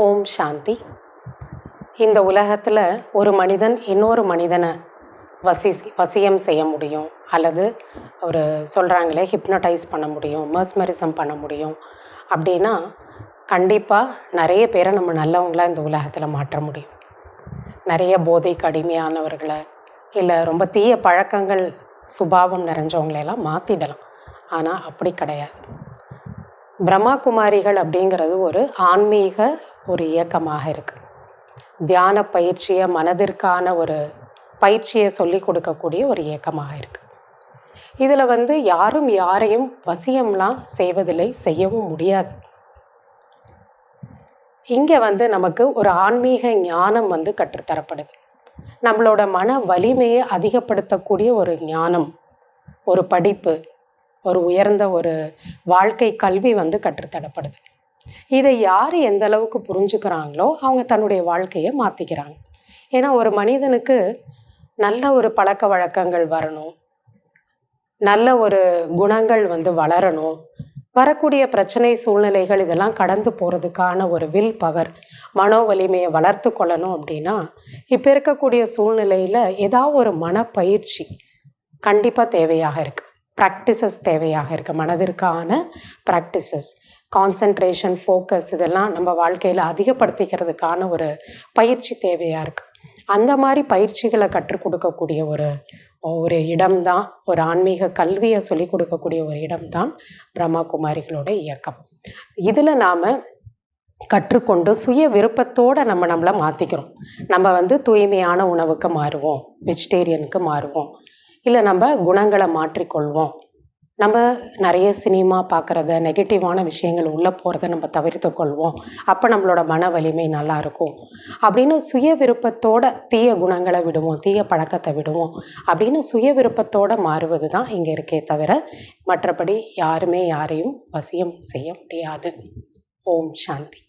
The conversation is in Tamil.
ஓம் சாந்தி. இந்த உலகத்தில் ஒரு மனிதன் இன்னொரு மனிதனை வசி வசியம் செய்ய முடியும். அல்லது ஒரு சொல்கிறாங்களே ஹிப்னடைஸ் பண்ண முடியும் மர்ஸ்மரிசம் பண்ண முடியும். அப்படின்னா கண்டிப்பாக நிறைய பேரை நம்ம நல்லவங்களாக இந்த உலகத்தில் மாற்ற முடியும். நிறைய போதைக்கு அடிமையானவர்களை இல்லை ரொம்ப தீய பழக்கங்கள் சுபாவம் நிறைஞ்சவங்களையெல்லாம் மாற்றிடலாம் ஆனால் அப்படி கிடையாது. பிரம்மா குமாரிகள் அப்படிங்கிறது ஒரு ஆன்மீக ஒரு இயக்கமாக இருக்கு. தியான பயிற்சியை மனதிற்கான ஒரு பயிற்சியை சொல்லி கொடுக்கக்கூடிய ஒரு இயக்கமாக இருக்குது இதில் வந்து யாரும் யாரையும் வசியம்லாம் செய்வதில்லை செய்யவும் முடியாது. இங்கே வந்து நமக்கு ஒரு ஆன்மீக ஞானம் வந்து கற்றுத்தரப்படுது நம்மளோட மன வலிமையை அதிகப்படுத்தக்கூடிய ஒரு ஞானம் ஒரு படிப்பு ஒரு உயர்ந்த ஒரு வாழ்க்கை கல்வி வந்து கற்றுத்தரப்படுது இதை யார் எந்த அளவுக்கு புரிஞ்சுக்கிறாங்களோ அவங்க தன்னுடைய வாழ்க்கையை மாற்றிக்கிறாங்க ஏன்னா ஒரு மனிதனுக்கு நல்ல ஒரு பழக்க வழக்கங்கள் வரணும். நல்ல ஒரு குணங்கள் வந்து வளரணும். வரக்கூடிய பிரச்சனை சூழ்நிலைகள் இதெல்லாம் கடந்து போகிறதுக்கான ஒரு வில் பவர் மனோ வலிமையை வளர்த்து கொள்ளணும் அப்படின்னா இப்போ இருக்கக்கூடிய சூழ்நிலையில் ஏதாவது ஒரு மனப்பயிற்சி கண்டிப்பாக தேவையாக இருக்குது ப்ராக்டிசஸ் தேவையாக இருக்குது மனதிற்கான ப்ராக்டிசஸ் கான்சன்ட்ரேஷன் ஃபோக்கஸ் இதெல்லாம் நம்ம வாழ்க்கையில் அதிகப்படுத்திக்கிறதுக்கான ஒரு பயிற்சி தேவையாக இருக்குது அந்த மாதிரி பயிற்சிகளை கற்றுக் கொடுக்கக்கூடிய ஒரு ஒரு இடம்தான் ஒரு ஆன்மீக கல்வியை சொல்லிக் கொடுக்கக்கூடிய ஒரு இடம்தான் பிரம்மாகுமாரிகளோட இயக்கம். இதில் நாம் கற்றுக்கொண்டு சுய விருப்பத்தோடு நம்ம நம்மளை மாற்றிக்கிறோம் நம்ம வந்து தூய்மையான உணவுக்கு மாறுவோம். வெஜிடேரியனுக்கு மாறுவோம். இல்லை நம்ம குணங்களை மாற்றிக்கொள்வோம். நம்ம நிறைய சினிமா பார்க்குறத நெகட்டிவான விஷயங்கள் உள்ளே போகிறத நம்ம தவிர்த்து கொள்வோம். அப்போ நம்மளோட மன வலிமை நல்லா இருக்கும். அப்படின்னு சுய விருப்பத்தோட தீய குணங்களை விடுவோம் தீய பழக்கத்தை விடுவோம். அப்படின்னு சுய விருப்பத்தோடு மாறுவது தான் இங்கே இருக்கே தவிர மற்றபடி யாருமே யாரையும் வசியம் செய்ய முடியாது. ஓம் சாந்தி.